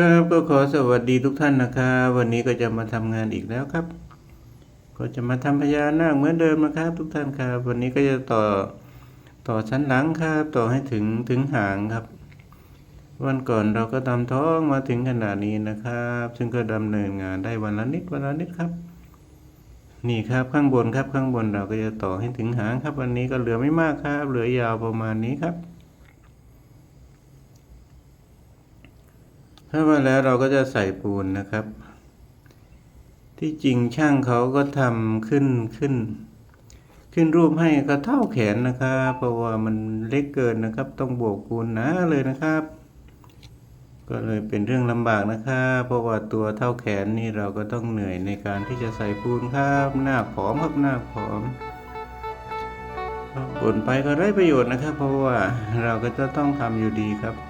ครับก็ขอสวัสดีทุกท่านนะครับวันนี้ก็จะมาทำงานอีกแล้วครับ ก็จะมาทำพญานาคเหมือนเดิมนะครับ ทุกท่านครับ วันนี้ก็จะต่อต่อชั้นหลังครับ ต่อให้ถึงถึงหางครับ วันก่อนเราก็ทำท้องมาถึงขนาดนี้นะครับ ซึ่งก็ดำเนินงานได้วันละนิดวันละนิดครับ นี่ครับข้างบนครับข้างบนเราก็จะต่อให้ถึงหางครับ วันนี้ก็เหลือไม่มากครับ เหลือยาวประมาณนี้ครับ ถ้ามาแล้วเราก็จะใส่ปูนนะครับ ที่จริงช่างเขาก็ทำขึ้นขึ้น ขึ้นรูปให้ก็เท่าแขนนะครับ เพราะว่ามันเล็กเกินนะครับ ต้องบวกปูนหนาเลยนะครับ ก็เลยเป็นเรื่องลำบากนะครับเพราะว่าตัวเท่าแขนนี่เราก็ต้องเหนื่อยในการที่จะใส่ปูนครับหน้าผอมครับหน้าผอมบ่นไปก็ไร้ประโยชน์นะครับ เพราะว่าเราก็จะต้องทำอยู่ดีครับ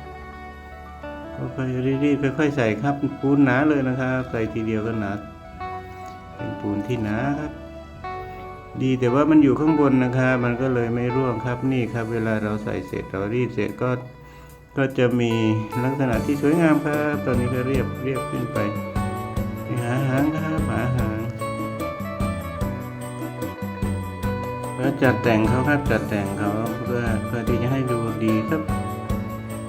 ค่อยๆรีบๆค่อยๆใส่ครับ ปูนหนาเลยนะครับ ใส่ทีเดียวก็หนาเป็นปูนที่หนาครับ ดีแต่ว่ามันอยู่ข้างบนนะครับ มันก็เลยไม่ร่วงครับนี่ครับ เวลาเราใส่เสร็จเรารีดเสร็จก็ก็จะมีลักษณะที่สวยงามครับ ตอนนี้ก็เรียบเรียบขึ้นไปหาหางครับหาหางแล้วจัดแต่งเขาครับจัดแต่งเขาเพื่อเพื่อที่จะให้ดูดีครับ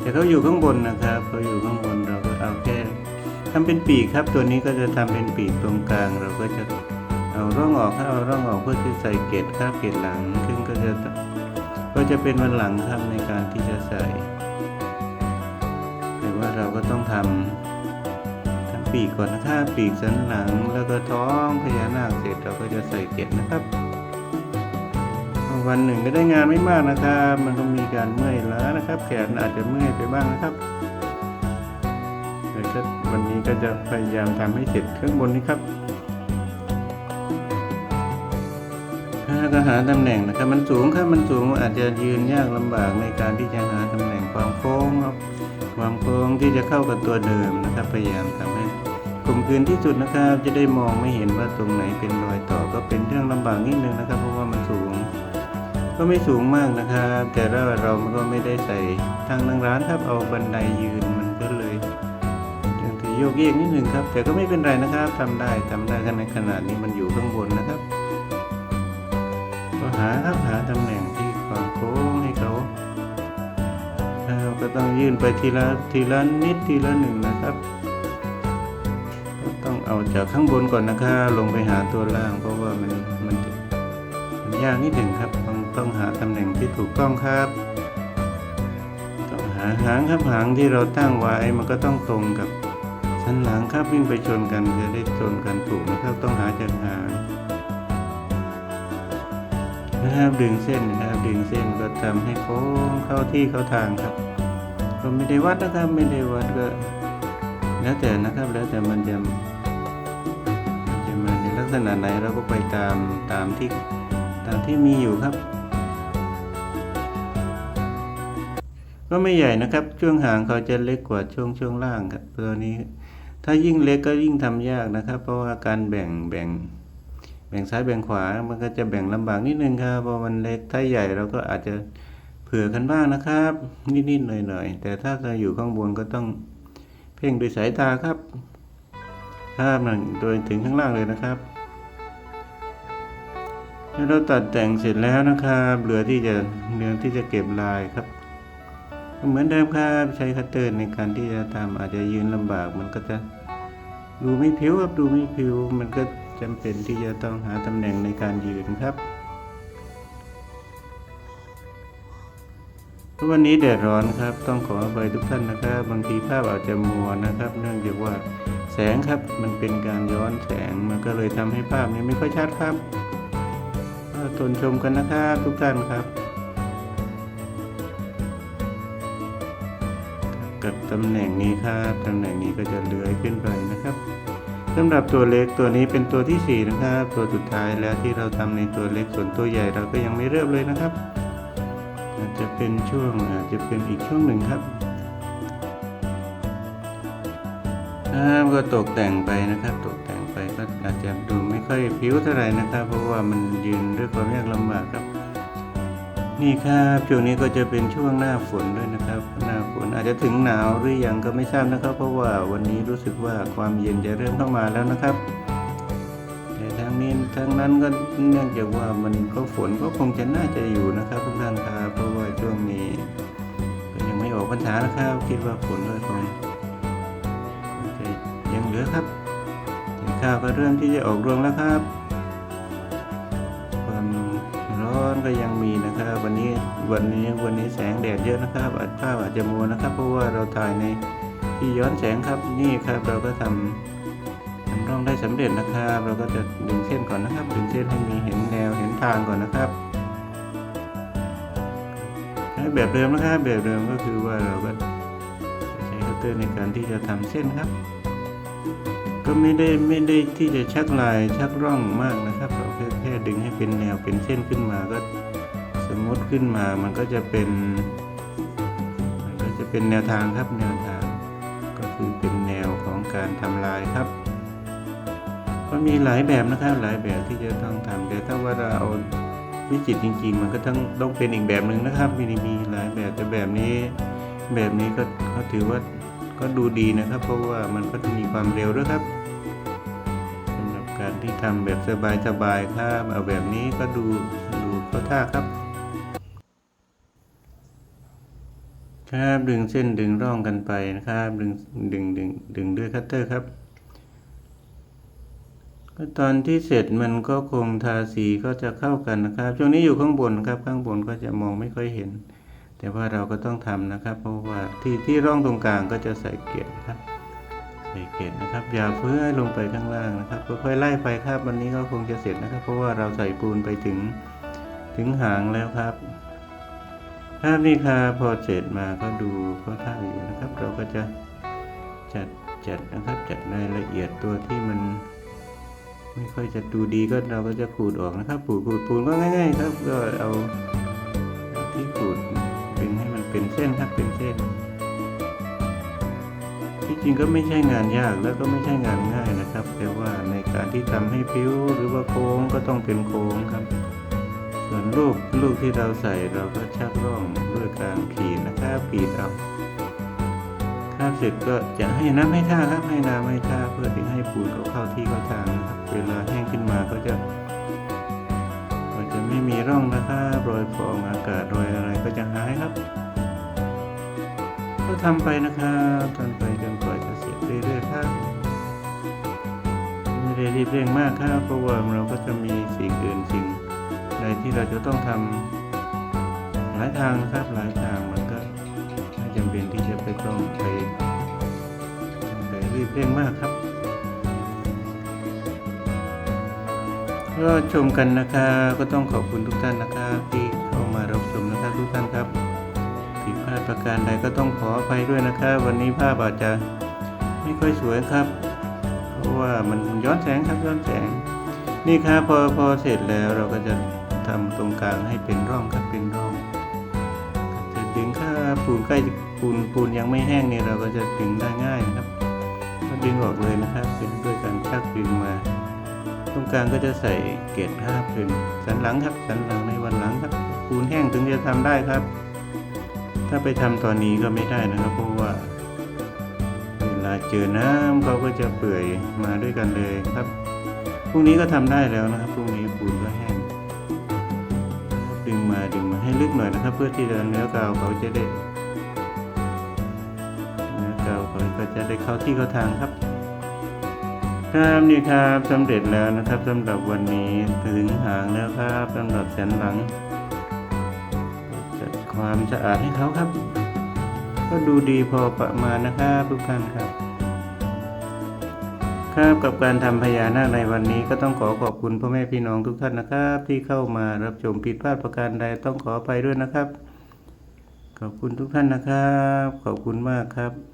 แต่เขาอยู่ข้างบนนะครับเขาอยู่ข้างบนเราก็เอาแค่ทำเป็นปีกครับ ตัวนี้ก็จะทำเป็นปีกตรงกลาง เราก็จะเอาร่องออกครับเอาร่องออกเพื่อที่ใส่เกล็ดครับเกล็ดหลังซึ่งก็จะก็จะเป็นวันหลังครับในการที่จะใส่แต่ว่าเราก็ต้องทำทำปีกก่อนนะครับปีกสันหลังแล้วก็ท้องพญานาคเสร็จเราก็จะใส่เกล็ดนะครับ วันหนึ่งก็ได้งานไม่มากนะครับ มันก็มีการเมื่อยล้านะครับ แขนอาจจะเมื่อยไปบ้างนะครับแต่ก็วันนี้ก็จะพยายามทำให้เสร็จข้างบนนี้ครับแล้วก็หาตำแหน่งนะครับ มันสูงครับมันสูงอาจจะยืนยากลำบากในการที่จะหาตำแหน่งความโค้งครับความโค้งที่จะเข้ากับตัวเดิมนะครับ พยายามทำให้กลมกลืนที่สุดนะครับ จะได้มองไม่เห็นว่าตรงไหนเป็นรอยต่อก็เป็นเรื่องลำบากนิดนึงนะครับ เพราะว่ามันสูง ก็ไม่สูงมากนะครับ แต่เราเราก็ไม่ได้ใส่ทางนั่งร้านครับเอาบันไดยืนมันก็เลยยังถือโยกเยกนิดหนึ่งครับ แต่ก็ไม่เป็นไรนะครับทำได้ทำได้ขนาดขนาดนี้มันอยู่ข้างบนนะครับก็หาครับหาตำแหน่งที่ความโค้งให้เขาเราก็ต้องยื่นไปทีละทีละนิดทีละหนึ่งนะครับก็ต้องเอาจากข้างบนก่อนนะครับลงไปหาตัวล่างเพราะว่ามันมันมันยากนิดหนึ่งครับ ต้องหาตำแหน่งที่ถูกต้องครับ ต้องหาหางครับหางที่เราตั้งไว้มันก็ต้องตรงกับสันหลังครับวิ่งไปชนกันจะได้ชนกันถูกนะครับ ต้องหาจากหางนะครับดึงเส้นนะครับดึงเส้นก็ทำให้โค้งเข้าที่เข้าทางครับก็ไม่ได้วัดนะครับไม่ได้วัดก็แล้วแต่นะครับแล้วแต่มันจะจะมาในลักษณะไหนเราก็ไปตามตามที่ตามที่มีอยู่ครับ ก็ไม่ใหญ่นะครับ ช่วงหางเขาจะเล็กกว่าช่วงช่วงล่างครับตัวนี้ ถ้ายิ่งเล็กก็ยิ่งทำยากนะครับ เพราะว่าการแบ่งแบ่ง แบ่งซ้ายแบ่งขวา มันก็จะแบ่งลำบากนิดนึงครับเพราะมันเล็กถ้าใหญ่เราก็อาจจะเผื่อกันบ้างนะครับ นิดๆหน่อยๆแต่ถ้าเราอยู่ข้างบนก็ต้องเพ่งด้วยสายตาครับครับนั่นโดยถึงข้างล่างเลยนะครับเมื่อเราตัดแต่งเสร็จแล้วนะครับ เหลือที่จะเหลือที่จะเก็บลายครับ เหมือนเดิมครับใช้คัตเตอร์ในการที่จะทำอาจจะยืนลำบากมันก็จะดูไม่ผิวครับดูไม่ผิวมันก็จำเป็นที่จะต้องหาตำแหน่งในการยืนครับวันนี้แดดร้อนครับ ต้องขออภัยทุกท่านนะครับ บางทีภาพอาจจะมัวนะครับ เนื่องจากว่าแสงครับมันเป็นการย้อนแสงมันก็เลยทำให้ภาพนี้ไม่ค่อยชัดครับทนชมกันนะครับทุกท่านครับ กับตำแหน่งนี้ครับตำแหน่งนี้ก็จะเลื้อยขึ้นไปนะครับสำหรับตัวเล็กตัวนี้เป็นตัวที่สี่นะครับ ตัวสุดท้ายแล้วที่เราทำในตัวเล็กส่วนตัวใหญ่เราก็ยังไม่เริ่มเลยนะครับ อาจจะเป็นช่วงอาจจะเป็นอีกช่วงหนึ่งครับครับก็ตกแต่งไปนะครับ ตกแต่งไปก็อาจจะดูไม่ค่อยผิวเท่าไหร่นะครับ เพราะว่ามันยืนด้วยความยากลำบากครับ นี่ครับช่วงนี้ก็จะเป็นช่วงหน้าฝนด้วยนะครับ หน้าฝนอาจจะถึงหนาวหรือยังก็ไม่ทราบนะครับ เพราะว่าวันนี้รู้สึกว่าความเย็นจะเริ่มเข้ามาแล้วนะครับ แต่ทางนี้ทางนั้นก็เนื่องจากว่ามันก็ฝนก็คงจะน่าจะอยู่นะครับทุกท่านครับเพราะว่าช่วงนี้ก็ยังไม่ออกพรรษานะครับคิดว่าฝนก็คงยังเหลือครับแต่ข้าวก็เริ่มที่จะออกรวงแล้วครับ ก็ยังมีนะครับ วันนี้วันนี้วันนี้แสงแดดเยอะนะครับอาจภาพอาจจะมัวนะครับ เพราะว่าเราถ่ายในที่ย้อนแสงครับนี่ครับเราก็ทำทำร่องได้สำเร็จนะครับ เราก็จะดึงเส้นก่อนนะครับ ดึงเส้นให้มีเห็นแนวเห็นทางก่อนนะครับแบบเดิมนะครับแบบเดิมก็คือว่าเราก็ใช้คัตเตอร์ในการที่จะทำเส้นครับ ก็ไม่ได้ไม่ได้ที่จะชักลายชักร่องมากนะครับเราแค่แค่ดึงให้เป็นแนวเป็นเส้นขึ้นมาก็สมมติขึ้นมามันก็จะเป็นมันก็จะเป็นแนวทางครับแนวทาง ก็คือเป็นแนวของการทำลายครับ ก็มีหลายแบบนะครับหลายแบบที่จะต้องทำแต่ถ้าว่าเราเอาวิจิตรจริง ๆ มันก็ต้องต้องเป็นอีกแบบหนึ่งนะครับมีมีหลายแบบแต่แบบนี้ แบบนี้ก็ก็ถือว่าก็ดูดีนะครับ เพราะว่ามันก็จะมีความเร็วด้วยครับ การที่ทำแบบสบายๆครับเอาแบบนี้ก็ดูดูเข้าท่าครับ ครับดึงเส้นดึงร่องกันไปนะครับ ดึงดึงดึงดึงด้วยคัตเตอร์ครับก็ตอนที่เสร็จมันก็คงทาสีก็จะเข้ากันนะครับ ช่วงนี้อยู่ข้างบนครับ ข้างบนก็จะมองไม่ค่อยเห็น แต่ว่าเราก็ต้องทำนะครับ เพราะว่าที่ที่ร่องตรงกลางก็จะใส่เกล็ดครับ ใส่เกล็ดนะครับอย่าเพื่อลงไปข้างล่างนะครับค่อยๆไล่ไปครับวันนี้ก็คงจะเสร็จนะครับ เพราะว่าเราใส่ปูนไปถึงถึงหางแล้วครับภาพนี้ครับพอเสร็จมาก็ดูก็ท่าอยู่นะครับ เราก็จะจัดจัดนะครับจัดรายละเอียดตัวที่มัน ไม่ค่อยจะดูดีก็เราก็จะขูดออกนะครับขูดขูดปูนก็ง่าย ๆ ครับก็เอาเอาที่ขูดดึงให้มันเป็นเส้นครับเป็นเส้น จริงก็ไม่ใช่งานยากแล้วก็ไม่ใช่งานง่ายนะครับ แต่ว่าในการที่ทำให้พิ้วหรือว่าโค้งก็ต้องเป็นโค้งครับ ส่วนลูกลูกที่เราใส่เราก็ชักร่องด้วยการขีดนะครับขีดเอาข้าวเสร็จก็จะให้น้ำให้ท่าครับให้น้ำให้ท่าเพื่อที่ให้ปูนเขาเข้าที่เข้าทางนะครับเวลาแห้งขึ้นมาก็จะก็จะไม่มีร่องนะครับรอยฟองอากาศรอยอะไรก็จะหายครับ ก็ทำไปนะครับทำไปจนกว่าจะเสร็จเรื่อยๆครับไม่ได้รีบเร่งมากครับเพราะว่าเราก็จะมีสิ่งอื่นสิ่งใดที่เราจะต้องทำหลายทางนะครับหลายทางมันก็ไม่จำเป็นที่จะไปต้องไปไปรีบเร่งมากครับก็ชมกันนะครับก็ต้องขอบคุณทุกท่านนะครับที่เข้ามารับชมนะครับทุกท่านครับ ประการใดก็ต้องขออภัยด้วยนะครับ วันนี้ภาพอาจจะไม่ค่อยสวยครับ เพราะว่ามันย้อนแสงครับย้อนแสง นี่ครับพอพอเสร็จแล้วเราก็จะทำตรงกลางให้เป็นร่องครับเป็นร่องจะดึงค่าปูนใกล้ปูนปูนยังไม่แห้งเนี่ยเราก็จะดึงได้ง่ายนะครับก็ดึงออกเลยนะครับเป็นด้วยการชักดึงมา ตรงกลางก็จะใส่เกล็ดครับเป็นสันหลังครับสันหลังในวันหลังครับปูนแห้งถึงจะทำได้ครับ ถ้าไปทำตอนนี้ก็ไม่ได้นะครับเพราะว่า เวลาเจอน้ำเขาก็จะเปื่อยมาด้วยกันเลยครับพรุ่งนี้ก็ทำได้แล้วนะครับพรุ่งนี้ปูนก็แห้งดึงมาดึงมาให้ลึกหน่อยนะครับ เพื่อที่จะเนื้อกาวเขาจะได้เนื้อกาวเขาก็จะได้เข้าที่เข้าทางครับครับนี่ครับสำเร็จแล้วนะครับสำหรับวันนี้ถึงหางแล้วครับสำหรับแสนหลัง ความสะอาดให้เขาครับ ก็ดูดีพอประมาณนะครับทุกท่านครับ ครับกับการทำพญานาคในวันนี้ก็ต้องขอขอบคุณพ่อแม่พี่น้องทุกท่านนะครับ ที่เข้ามารับชมผิดพลาดประการใดต้องขอไปด้วยนะครับ ขอบคุณทุกท่านนะครับ ขอบคุณมากครับ